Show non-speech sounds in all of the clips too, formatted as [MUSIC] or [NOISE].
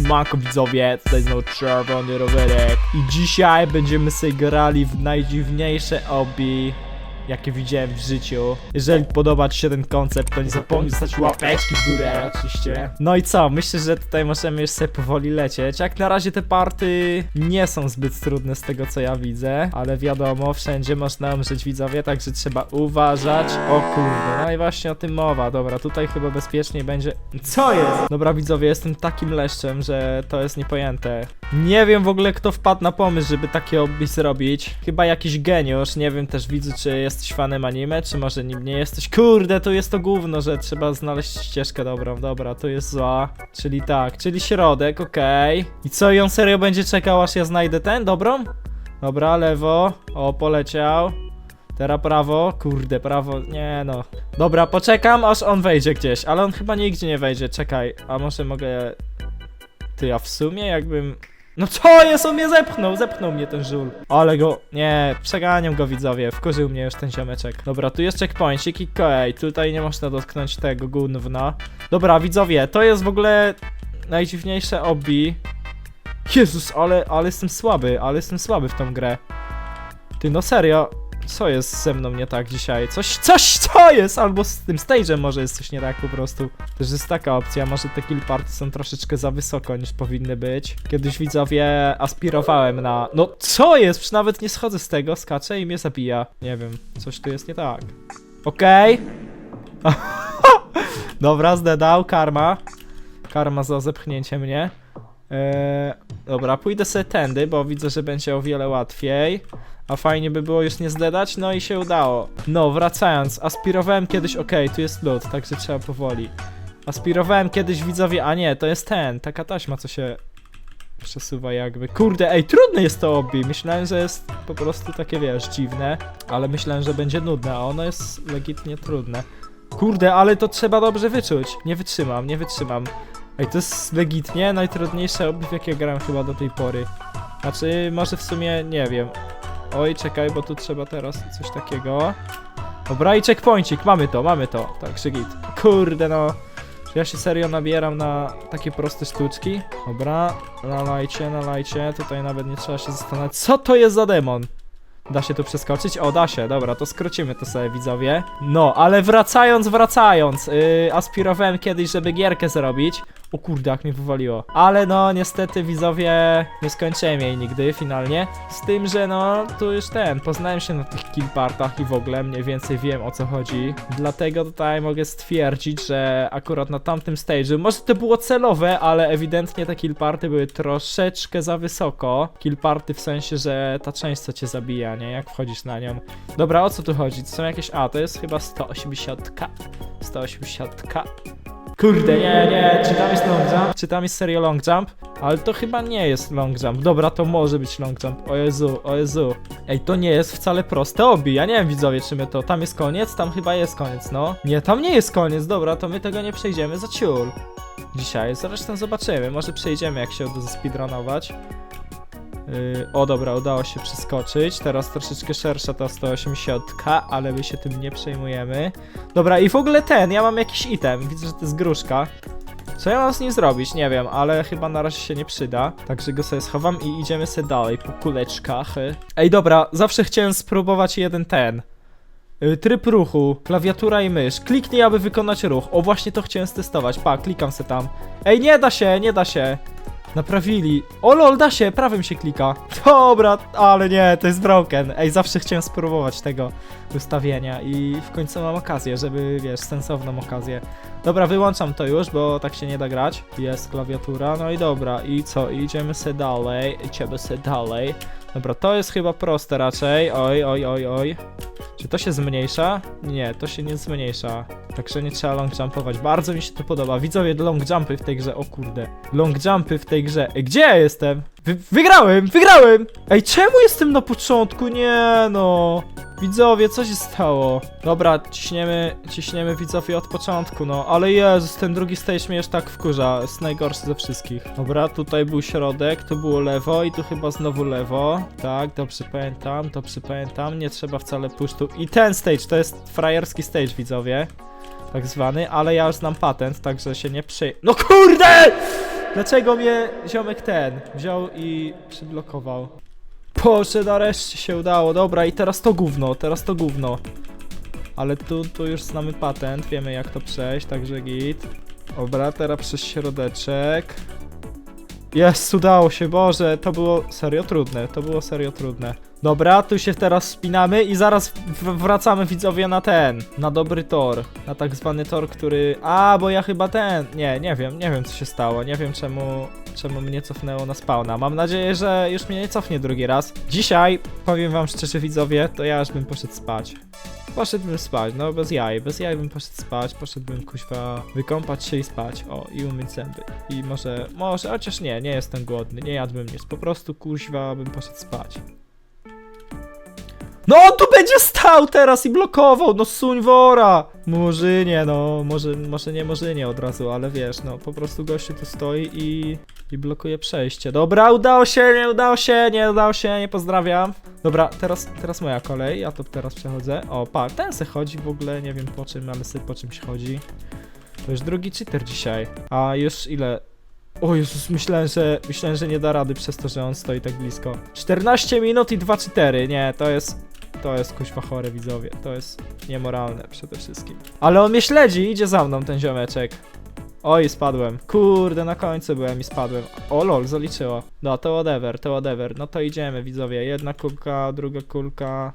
Siemanko widzowie, tutaj znowu czerwony rowerek. I dzisiaj będziemy sobie grali w najdziwniejsze obi Jakie widziałem w życiu. Jeżeli podoba Ci się ten koncept, to nie zapomnij zostać łapeczki w górę oczywiście. No i co, myślę, że tutaj możemy już sobie powoli lecieć. Jak na razie te party nie są zbyt trudne z tego co ja widzę Ale wiadomo, wszędzie można umrzeć widzowie, także trzeba uważać. O kurde, no i właśnie o tym mowa, dobra, tutaj chyba bezpieczniej będzie. Co jest? Dobra widzowie, jestem takim leszczem, że to jest niepojęte. Nie wiem w ogóle kto wpadł na pomysł, żeby takie obby zrobić. Chyba jakiś geniusz, nie wiem też widzu czy jesteś fanem anime, czy może nim nie jesteś? Kurde, to jest to gówno, że trzeba znaleźć ścieżkę dobrą, dobra, to jest zła. Czyli tak, czyli środek, okej. I co, on serio będzie czekał aż ja znajdę ten, dobrą? Dobra, lewo, o poleciał. Teraz prawo, kurde, prawo, nie no. Dobra, poczekam aż on wejdzie gdzieś, ale on chyba nigdzie nie wejdzie, czekaj, a może mogę... Ty, a w sumie jakbym... No co jest, on mnie zepchnął, zepchnął mnie ten żul. Ale go, nie, przeganiam go widzowie, wkurzył mnie już ten ziomeczek. Dobra, tu jest checkpointik i okej, tutaj nie można dotknąć tego gówna. Dobra, widzowie, to jest w ogóle najdziwniejsze obbi Jezus, ale, ale jestem słaby, ale jestem słaby w tą grę. Ty, no serio, co jest ze mną nie tak dzisiaj? Coś, coś, co jest? Albo z tym stage'em może jest coś nie tak po prostu. Też jest taka opcja, może te kill party są troszeczkę za wysoko niż powinny być. Kiedyś widzowie aspirowałem na... No co jest? Przecież nawet nie schodzę z tego, skaczę i mnie zabija. Nie wiem, coś tu jest nie tak. Okej. [LAUGHS] Dobra, zdedał, karma. Karma za zepchnięcie mnie. Eee, dobra, pójdę sobie tędy, bo widzę, że będzie o wiele łatwiej. A fajnie by było już nie zdedać, no i się udało. No, wracając, aspirowałem kiedyś, okej, tu jest lód, także trzeba powoli. Aspirowałem kiedyś widzowie, a nie, to jest ten, taka taśma, co się przesuwa jakby. Kurde, ej, trudne jest to obi. Myślałem, że jest po prostu takie, wiesz, dziwne, ale myślałem, że będzie nudne, a ono jest legitnie trudne. Kurde, ale to trzeba dobrze wyczuć. Nie wytrzymam, nie wytrzymam. Ej, to jest legitnie najtrudniejsze obi, w jakie grałem chyba do tej pory. Znaczy, może w sumie, nie wiem. Oj, czekaj, bo tu trzeba teraz coś takiego. Dobra, i checkpointik, mamy to, mamy to. Tak, git. Kurde, no. Ja się serio nabieram na takie proste sztuczki? Dobra, nalajcie, nalajcie. Tutaj nawet nie trzeba się zastanawiać. Co to jest za demon? Da się tu przeskoczyć? O, da się, dobra, to skrócimy to sobie, widzowie. No, ale wracając, wracając, yy, aspirowałem kiedyś, żeby gierkę zrobić. O kurde, jak mnie wywaliło. Ale no, niestety, widzowie, nie skończyłem jej nigdy, finalnie. Z tym, że no, tu już ten, poznałem się na tych killpartach i w ogóle mniej więcej wiem o co chodzi. Dlatego tutaj mogę stwierdzić, że akurat na tamtym stage'u, może to było celowe, ale ewidentnie te killparty były troszeczkę za wysoko. Killparty w sensie, że ta część co cię zabija, nie? Jak wchodzisz na nią. Dobra, o co tu chodzi? To są jakieś... A, to jest chyba 180k. 180k. Kurde, nie, nie, czy tam jest long jump? Czy tam jest serio long jump? Ale to chyba nie jest long jump. Dobra, to może być long jump. O Jezu, o Jezu. Ej, to nie jest wcale proste obi. Ja nie wiem, widzowie, czy my to... Tam jest koniec? Tam chyba jest koniec, no. Nie, tam nie jest koniec. Dobra, to my tego nie przejdziemy za ciul. Dzisiaj, zresztą zobaczymy. Może przejdziemy, jak się uda speedrunować. Yy, o dobra, udało się przeskoczyć. Teraz troszeczkę szersza ta 180k, ale my się tym nie przejmujemy. Dobra, i w ogóle ten, ja mam jakiś item. Widzę, że to jest gruszka. Co ja mam z nim zrobić? Nie wiem, ale chyba na razie się nie przyda. Także go sobie schowam i idziemy sobie dalej po kuleczkach. Ej, dobra, zawsze chciałem spróbować jeden ten. Y, Tryb ruchu, klawiatura i mysz. Kliknij, aby wykonać ruch. O, właśnie to chciałem stestować. Pa, klikam se tam. Ej, nie da się, nie da się. Naprawili. O lol, da się, prawym się klika. Dobra, ale nie, to jest broken. Ej, zawsze chciałem spróbować tego ustawienia i w końcu mam okazję, żeby, wiesz, sensowną okazję. Dobra, wyłączam to już, bo tak się nie da grać. Jest klawiatura, no i dobra. I co, idziemy se dalej, idziemy se dalej. Dobra, to jest chyba proste raczej. Oj, oj, oj, oj. Czy to się zmniejsza? Nie, to się nie zmniejsza. Także nie trzeba long jumpować. Bardzo mi się to podoba. Widzowie, long jumpy w tej grze. O kurde. Long jumpy w tej grze. Ej, gdzie ja jestem? Wy wygrałem! Wygrałem! Ej, czemu jestem na początku? Nie no. Widzowie, co się stało? Dobra, ciśniemy, ciśniemy widzowie od początku, no. Ale Jezus, ten drugi stage mnie już tak wkurza. Jest najgorszy ze wszystkich. Dobra, tutaj był środek, tu było lewo i tu chyba znowu lewo. Tak, dobrze pamiętam, dobrze pamiętam. Nie trzeba wcale pusztu. I ten stage, to jest frajerski stage, widzowie. Tak zwany, ale ja już znam patent, także się nie przy... No kurde! Dlaczego mnie ziomek ten wziął i przyblokował? Boże, nareszcie się udało. Dobra, i teraz to gówno, teraz to gówno. Ale tu, tu już znamy patent, wiemy jak to przejść, także git. Dobra, teraz przez środeczek. Jest, udało się, Boże, to było serio trudne, to było serio trudne. Dobra, tu się teraz spinamy i zaraz wracamy widzowie na ten, na dobry tor, na tak zwany tor, który... A, bo ja chyba ten, nie, nie wiem, nie wiem co się stało, nie wiem czemu, czemu mnie cofnęło na spawna. Mam nadzieję, że już mnie nie cofnie drugi raz. Dzisiaj, powiem wam szczerze widzowie, to ja już bym poszedł spać. Poszedłbym spać, no bez jaj, bez jaj bym poszedł spać, poszedłbym kuźwa wykąpać się i spać, o, i umyć zęby. I może, może, chociaż nie, nie jestem głodny, nie jadłbym nic, po prostu kuźwa bym poszedł spać. No on tu będzie stał teraz i blokował, no suń wora! Murzynie, no, może, może nie murzynie od razu, ale wiesz, no, po prostu gościu tu stoi i, i blokuje przejście. Dobra, udało się, nie udało się, nie udało się, nie pozdrawiam. Dobra, teraz, teraz moja kolej, ja to teraz przechodzę. O, pa, ten se chodzi w ogóle, nie wiem po czym, ale sobie po czymś chodzi. To już drugi cheater dzisiaj. A już ile? O Jezus, myślałem, że, myślałem, że nie da rady przez to, że on stoi tak blisko. 14 minut i 2 4 nie, to jest, to jest kuźwa chore widzowie, to jest niemoralne przede wszystkim. Ale on mnie śledzi, idzie za mną ten ziomeczek. Oj, spadłem. Kurde, na końcu byłem i spadłem. O lol, zaliczyło. No, to whatever, to whatever. No to idziemy, widzowie. Jedna kulka, druga kulka.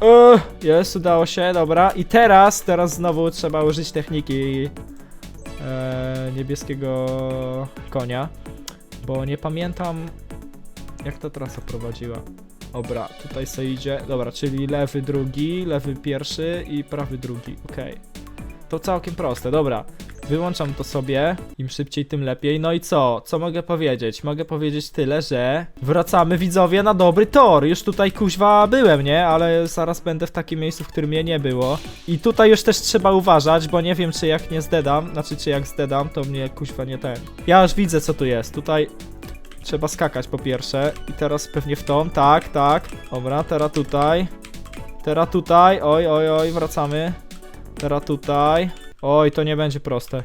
Uuu, jest, udało się, dobra. I teraz, teraz znowu trzeba użyć techniki e, niebieskiego konia. Bo nie pamiętam, jak ta trasa prowadziła. Dobra, tutaj se idzie. Dobra, czyli lewy drugi, lewy pierwszy i prawy drugi. Okej. To całkiem proste, dobra. Wyłączam to sobie, im szybciej, tym lepiej. No i co? Co mogę powiedzieć? Mogę powiedzieć tyle, że wracamy widzowie na dobry tor. Już tutaj kuźwa byłem, nie? Ale zaraz będę w takim miejscu, w którym mnie nie było. I tutaj już też trzeba uważać, bo nie wiem, czy jak nie zdedam, znaczy czy jak zdedam, to mnie kuźwa nie ten. Ja już widzę, co tu jest. Tutaj trzeba skakać po pierwsze. I teraz pewnie w tą, tak, tak. Dobra, teraz tutaj. Teraz tutaj, oj, oj, oj, wracamy. Teraz tutaj. Oj, to nie będzie proste.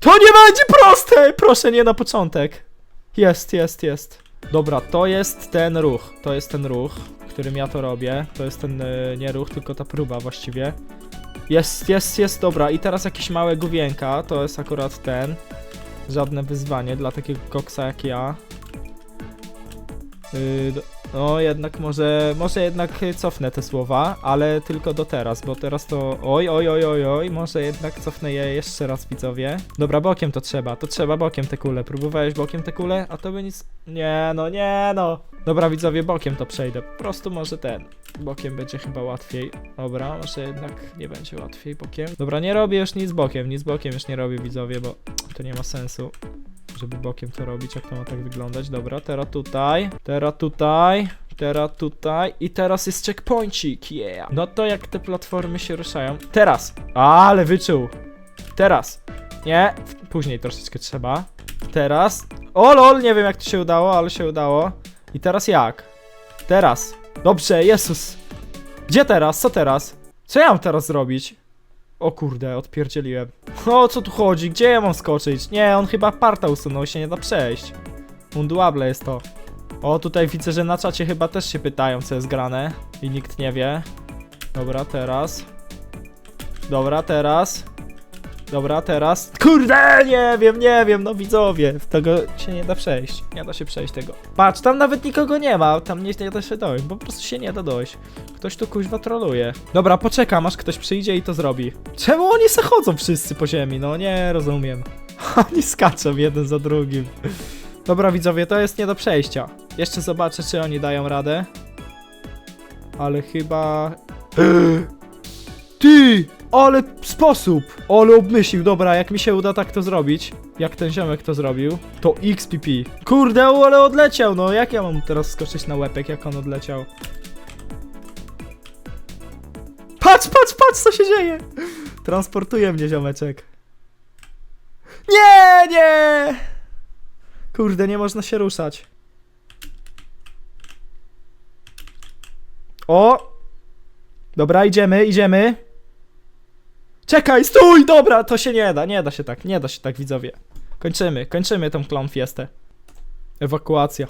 To nie będzie proste! Proszę, nie na początek. Jest, jest, jest. Dobra, to jest ten ruch. To jest ten ruch, którym ja to robię. To jest ten, y, nie ruch, tylko ta próba właściwie. Jest, jest, jest, dobra. I teraz jakieś małe główienka. To jest akurat ten. Żadne wyzwanie dla takiego koksa jak ja. Yy, no jednak może, może jednak cofnę te słowa, ale tylko do teraz, bo teraz to oj, oj, oj, oj, oj, może jednak cofnę je jeszcze raz widzowie. Dobra, bokiem to trzeba, to trzeba bokiem te kule. Próbowałeś bokiem te kule? A to by nic... Nie no, nie no. Dobra widzowie, bokiem to przejdę, po prostu może ten. Bokiem będzie chyba łatwiej. Dobra, może jednak nie będzie łatwiej bokiem. Dobra, nie robię już nic bokiem, nic bokiem już nie robię widzowie, bo to nie ma sensu żeby bokiem to robić, jak to ma tak wyglądać. Dobra, teraz tutaj, teraz tutaj, teraz tutaj i teraz jest checkpointik, yeah. No to jak te platformy się ruszają. Teraz, ale wyczuł. Teraz, nie, później troszeczkę trzeba. Teraz, o lol, nie wiem jak to się udało, ale się udało. I teraz jak? Teraz, dobrze, Jezus. Gdzie teraz, co teraz? Co ja mam teraz zrobić? O kurde, odpierdzieliłem. O co tu chodzi? Gdzie ja mam skoczyć? Nie, on chyba parta usunął, się nie da przejść. Unduable jest to. O, tutaj widzę, że na czacie chyba też się pytają, co jest grane. I nikt nie wie. Dobra, teraz. Dobra, teraz. Dobra, teraz. Kurde, nie wiem, nie wiem, no widzowie. Tego się nie da przejść. Nie da się przejść tego. Patrz, tam nawet nikogo nie ma. Tam nie, nie da się dojść. Po prostu się nie da dojść. Ktoś tu kuźwa troluje. Dobra, poczekam, aż ktoś przyjdzie i to zrobi. Czemu oni se chodzą wszyscy po ziemi? No nie rozumiem. [LAUGHS] Oni skaczą jeden za drugim. Dobra, widzowie, to jest nie do przejścia. Jeszcze zobaczę, czy oni dają radę. Ale chyba... [GASPS] Ty! Ale sposób! Ale obmyślił, dobra, jak mi się uda tak to zrobić, jak ten ziomek to zrobił, to XPP. Kurde, ale odleciał, no jak ja mam teraz skoczyć na łepek, jak on odleciał? Patrz, patrz, patrz, co się dzieje! Transportuje mnie ziomeczek. Nie, nie! Kurde, nie można się ruszać. O! Dobra, idziemy, idziemy. Czekaj, stój! Dobra, to się nie da, nie da się tak, nie da się tak, widzowie. Kończymy, kończymy tą clown fiestę. Ewakuacja.